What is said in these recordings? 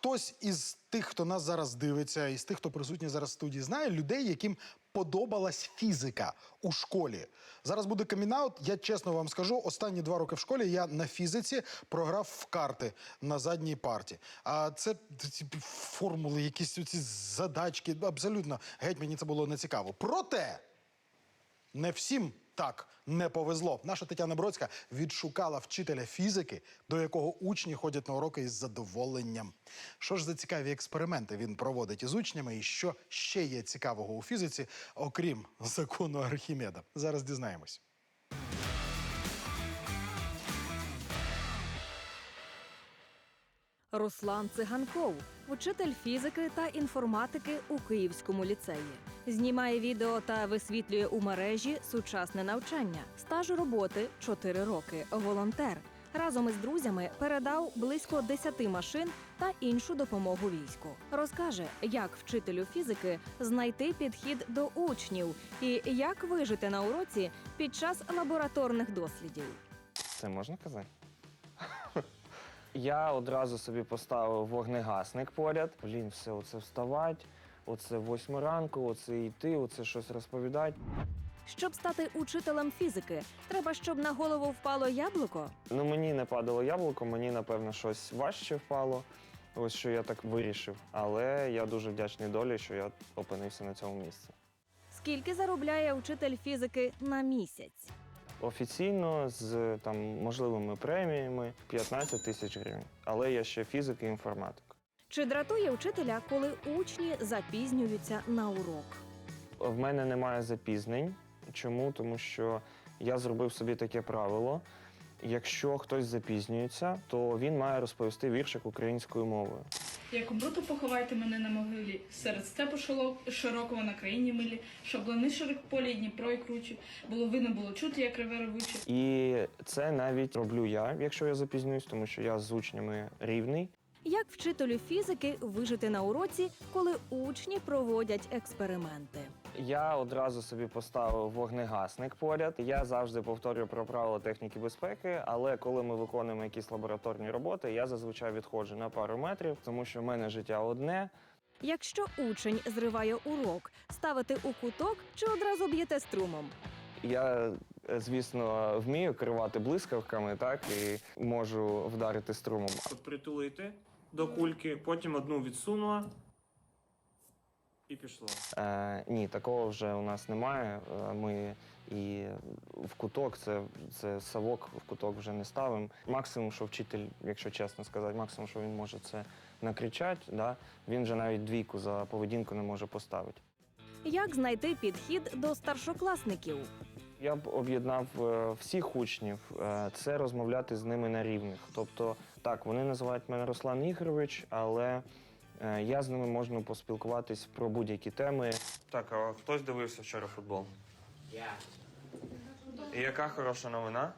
хтось із тих, хто нас зараз дивиться, із тих, хто присутній зараз в студії, знає людей, яким подобалась фізика у школі. Зараз буде камінаут. Я чесно вам скажу, останні два роки в школі я на фізиці програв в карти на задній парті. А це ці формули, якісь ці задачки. Абсолютно геть мені це було не цікаво. Проте. Не всім так не повезло. Наша Тетяна Бродська відшукала вчителя фізики, до якого учні ходять на уроки із задоволенням. Що ж за цікаві експерименти він проводить із учнями, і що ще є цікавого у фізиці, окрім закону Архімеда? Зараз дізнаємось. Руслан Циганков, учитель фізики та інформатики у Київському ліцеї. Знімає відео та висвітлює у мережі сучасне навчання. Стаж роботи 4 роки. Волонтер. Разом із друзями передав близько 10 машин та іншу допомогу війську. Розкаже, як вчителю фізики знайти підхід до учнів і як вижити на уроці під час лабораторних дослідів. Це можна казати? Я одразу собі поставив вогнегасник поряд. Блін, все, оце вставати, оце восьма ранку, оце йти, оце щось розповідати. Щоб стати учителем фізики, треба, щоб на голову впало яблуко. Ну мені не падало яблуко, мені напевно щось важче впало. Ось що я так вирішив. Але я дуже вдячний долі, що я опинився на цьому місці. Скільки заробляє учитель фізики на місяць? Офіційно з там можливими преміями 15 тисяч гривень. Але я ще фізик і інформатик. Чи дратує вчителя, коли учні запізнюються на урок? В мене немає запізнень. Чому? Тому що я зробив собі таке правило. Якщо хтось запізнюється, то він має розповісти віршик українською мовою. Як умру, поховайте мене на могилі, серед степу шоло- широкого на країні милі, щоб лани широк полі, Дніпро і кручі, було видно, було чути, як реве ревуче. І це навіть роблю я, якщо я запізнююсь, тому що я з учнями рівний. Як вчителю фізики вижити на уроці, коли учні проводять експерименти? Я одразу собі поставив вогнегасник поряд. Я завжди повторюю про правила техніки безпеки, але коли ми виконуємо якісь лабораторні роботи, я зазвичай відходжу на пару метрів, тому що в мене життя одне. Якщо учень зриває урок, ставити у куток чи одразу б'єте струмом? Я, звісно, вмію керувати блискавками, так і можу вдарити струмом. От притулити до кульки, потім одну відсунула і пішло. Е, ні, такого вже у нас немає. Е, Ми і в куток, це, це совок в куток вже не ставимо. Максимум, що вчитель, якщо чесно сказати, максимум, що він може це накричати, да? він вже навіть двійку за поведінку не може поставити. Як знайти підхід до старшокласників? Я б об'єднав е, всіх учнів, е, це розмовляти з ними на рівних. Тобто, так, вони називають мене Руслан Ігорович, але е, я з ними можна поспілкуватись про будь-які теми. Так, а хтось дивився вчора футбол? Я. І яка хороша новина?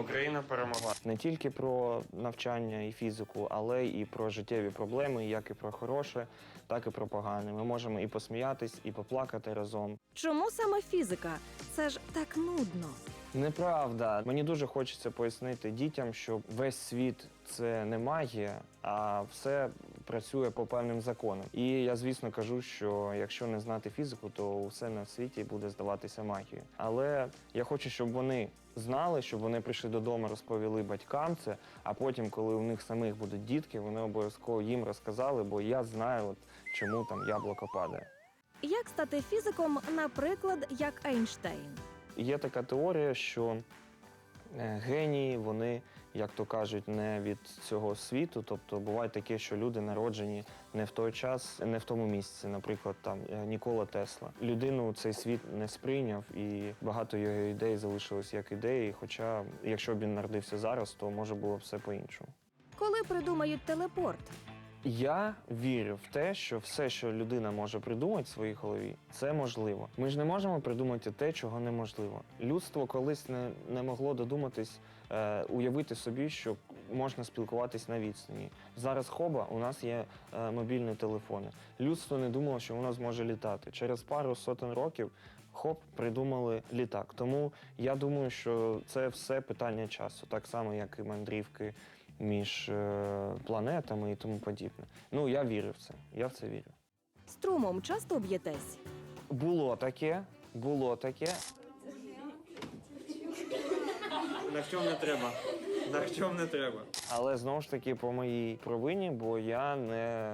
Україна перемогла. Не тільки про навчання і фізику, але і про життєві проблеми, як і про хороше, так і про погане. Ми можемо і посміятись, і поплакати разом. Чому саме фізика? Це ж так нудно. Неправда. Мені дуже хочеться пояснити дітям, що весь світ це не магія, а все працює по певним законам. І я, звісно, кажу, що якщо не знати фізику, то все на світі буде здаватися магією. Але я хочу, щоб вони знали, щоб вони прийшли додому, розповіли батькам це, а потім, коли у них самих будуть дітки, вони обов'язково їм розказали, бо я знаю, от, чому там яблуко падає. Як стати фізиком, наприклад, як Ейнштейн? Є така теорія, що е, генії, вони, як то кажуть, не від цього світу. Тобто буває таке, що люди народжені не в той час, не в тому місці. Наприклад, там е, Нікола Тесла. Людину цей світ не сприйняв, і багато його ідей залишилось як ідеї. Хоча, якщо б він народився зараз, то може було б все по-іншому. Коли придумають телепорт? Я вірю в те, що все, що людина може придумати в своїй голові, це можливо. Ми ж не можемо придумати те, чого неможливо. Людство колись не, не могло додуматись, е, уявити собі, що можна спілкуватись на відстані. Зараз хоба, у нас є е, мобільні телефони. Людство не думало, що воно зможе літати. Через пару сотень років хоп, придумали літак. Тому я думаю, що це все питання часу, так само, як і мандрівки між е, планетами і тому подібне. Ну, я вірю в це. Я в це вірю. Струмом часто б'єтесь? Було таке, було таке. Дощом не треба. Дощом не треба. Але знову ж таки по моїй провині, бо я не,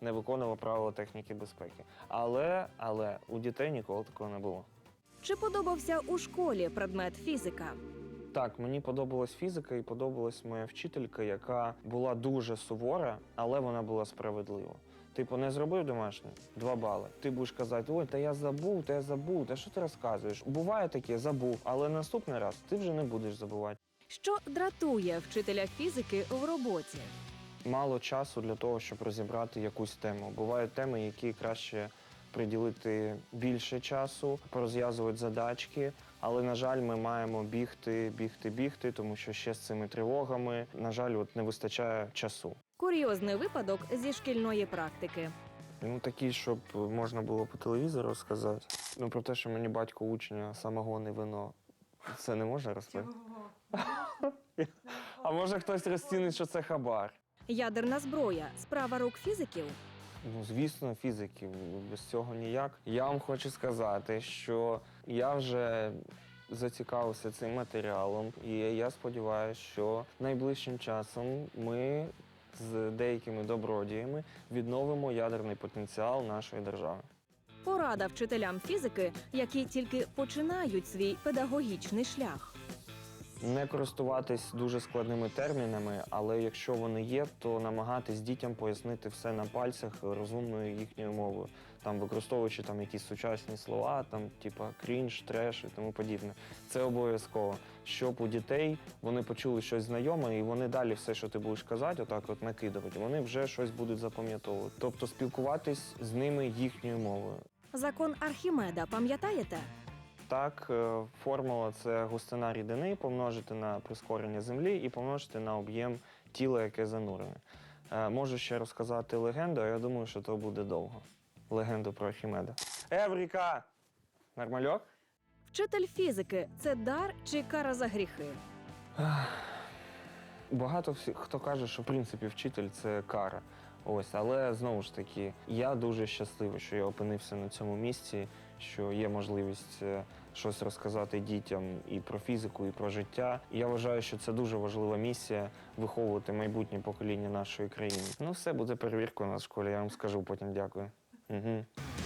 не виконував правила техніки безпеки. Але, але у дітей ніколи такого не було. Чи подобався у школі предмет фізика? Так, мені подобалась фізика і подобалась моя вчителька, яка була дуже сувора, але вона була справедлива. Типу, не зробив домашнє два бали. Ти будеш казати, ой, та я забув, та я забув, та що ти розказуєш? Буває таке, забув, але наступний раз ти вже не будеш забувати. Що дратує вчителя фізики в роботі? Мало часу для того, щоб розібрати якусь тему. Бувають теми, які краще приділити більше часу, порозв'язувати задачки. Але, на жаль, ми маємо бігти, бігти, бігти, тому що ще з цими тривогами, на жаль, от не вистачає часу. Курйозний випадок зі шкільної практики. Ну, такий, щоб можна було по телевізору сказати. Ну, про те, що мені батько учня самогон і вино. Це не можна розповісти? А може хтось розцінить, що це хабар? Ядерна зброя справа рук фізиків. Ну, звісно, фізиків. Без цього ніяк. Я вам хочу сказати, що я вже зацікавився цим матеріалом, і я сподіваюся, що найближчим часом ми з деякими добродіями відновимо ядерний потенціал нашої держави. Порада вчителям фізики, які тільки починають свій педагогічний шлях. Не користуватись дуже складними термінами, але якщо вони є, то намагатись дітям пояснити все на пальцях розумною їхньою мовою, там використовуючи там якісь сучасні слова, там типа крінж, треш і тому подібне. Це обов'язково, щоб у дітей вони почули щось знайоме, і вони далі все, що ти будеш казати, отак от накидувати, вони вже щось будуть запам'ятовувати. Тобто спілкуватись з ними їхньою мовою. Закон Архімеда, пам'ятаєте? Так, е, формула це густина рідини помножити на прискорення землі і помножити на об'єм тіла, яке занурене. Е, Можу ще розказати легенду, а я думаю, що то буде довго. Легенду про Архімеда. Евріка! Нормальок? Вчитель фізики це дар чи кара за гріхи? Багато всі, хто каже, що в принципі вчитель це кара. Ось, але знову ж таки, я дуже щасливий, що я опинився на цьому місці, що є можливість е, щось розказати дітям і про фізику, і про життя. Я вважаю, що це дуже важлива місія виховувати майбутнє покоління нашої країни. Ну, все буде у нас в школі. Я вам скажу потім дякую. Mm-hmm.